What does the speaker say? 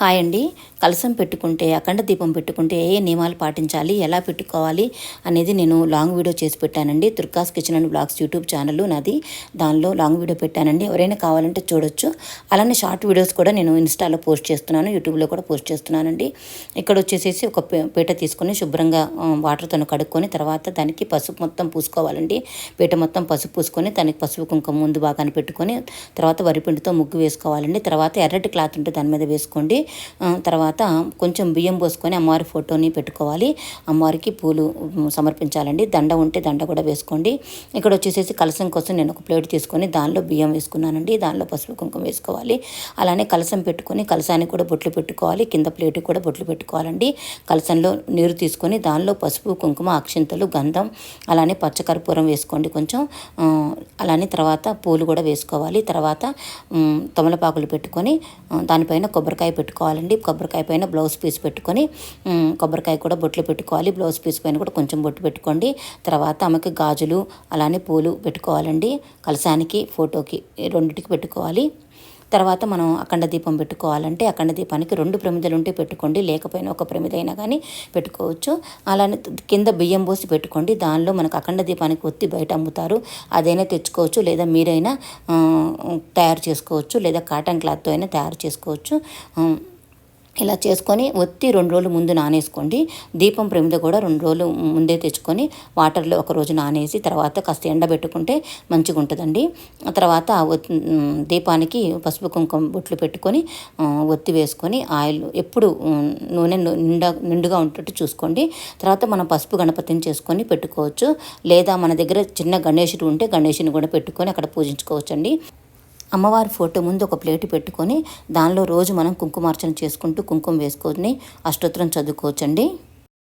Hi అండి. కలసం పెట్టుకుంటే అఖండ దీపం పెట్టుకుంటే ఏ నియమాలు పాటించాలి ఎలా పెట్టుకోవాలి అనేది నేను లాంగ్ వీడియో చేసి పెట్టానండి. తుర్కాస్ kitchen and vlogs YouTube channel నాది. దానిలో లాంగ్ వీడియో పెట్టానండి. ఎవరైనా కావాలంటే చూడొచ్చు. అలానే షార్ట్ వీడియోస్ కూడా నేను ఇన్స్టాలో పోస్ట్ చేస్తున్నాను యూట్యూబ్లో కూడా పోస్ట్ చేస్తున్నానండి. ఇక్కడ వచ్చేసేసి ఒక పే- పీట తీసుకొని శుభ్రంగా వాటర్తో కడుక్కొని తర్వాత దానికి పసుపు మొత్తం పూసుకోవాలండి. పీట మొత్తం పసుపు పూసుకొని దానికి పసుపు కుంకుమ ముందు భాగాన్ని పెట్టుకొని తర్వాత వరిపిండితో ముగ్గు వేసుకోవాలండి. తర్వాత ఎర్రటి క్లాత్ ఉంటే దాని మీద వేసుకోండి. తర్వాత కొంచెం బియ్యం పోసుకొని అమ్మవారి ఫోటోని పెట్టుకోవాలి. అమ్మవారికి పూలు సమర్పించాలండి. దండ ఉంటే దండ కూడా వేసుకోండి. ఇక్కడ వచ్చేసేసి కలసం కోసం నేను ఒక ప్లేట్ తీసుకొని దానిలో బియ్యం వేసుకున్నానండి. దానిలో పసుపు కుంకుమ వేసుకోవాలి. అలానే కలసం పెట్టుకొని కలసానికి కూడా బొట్లు పెట్టుకోవాలి. కింద ప్లేట్కి కూడా బొట్లు పెట్టుకోవాలండి. కలసంలో నీరు తీసుకొని దానిలో పసుపు కుంకుమ అక్షింతలు గంధం అలానే పచ్చకర్పూరం వేసుకోండి కొంచెం. అలానే తర్వాత పూలు కూడా వేసుకోవాలి. తర్వాత తమలపాకులు పెట్టుకొని దానిపైన కొబ్బరికాయ పెట్టుకోవాలండి. కొబ్బరికాయ పైన బ్లౌజ్ పీస్ పెట్టుకొని కొబ్బరికాయ కూడా బొట్లు పెట్టుకోవాలి. బ్లౌజ్ పీస్ పైన కూడా కొంచెం బొట్టు పెట్టుకోండి. తర్వాత ఆమెకి గాజులు అలానే పూలు పెట్టుకోవాలండి. కలసానికి ఫోటోకి రెండింటికి పెట్టుకోవాలి. తర్వాత మనం అఖండ దీపం పెట్టుకోవాలంటే అఖండ దీపానికి రెండు ప్రమిదలు ఉంటే పెట్టుకోండి లేకపోయినా ఒక ప్రమిదైనా కానీ పెట్టుకోవచ్చు. అలానే కింద బియ్యం పోసి పెట్టుకోండి దానిలో మనకు అఖండ దీపానికి ఒత్తి బయట అమ్ముతారు. అదైనా తెచ్చుకోవచ్చు లేదా మీరైనా తయారు చేసుకోవచ్చు లేదా కాటన్ క్లాత్తో అయినా తయారు చేసుకోవచ్చు. ఇలా చేసుకొని ఒత్తి రెండు రోజులు ముందు నానేసుకోండి. దీపం ప్రమిద కూడా రెండు రోజులు ముందే తెచ్చుకొని వాటర్లో ఒక రోజు నానేసి తర్వాత కాస్త ఎండబెట్టుకుంటే మంచిగా ఉంటుందండి తర్వాత దీపానికి పసుపు కుంకుమ బొట్లు పెట్టుకొని ఒత్తి వేసుకొని ఆయిల్ ఎప్పుడు నూనె నిండా నిండుగా ఉంటట్టు చూసుకోండి. తర్వాత మనం పసుపు గణపతిని చేసుకొని పెట్టుకోవచ్చు. లేదా మన దగ్గర చిన్న గణేశుడు ఉంటే గణేషుని కూడా పెట్టుకొని అక్కడ పూజించుకోవచ్చు అండి అమ్మవారి ఫోటో ముందు ఒక ప్లేట్ పెట్టుకొని దానిలో రోజు మనం కుంకుమార్చన చేసుకుంటూ కుంకుమ వేసుకొని అష్టోత్తరం చదువుకోవచ్చండి.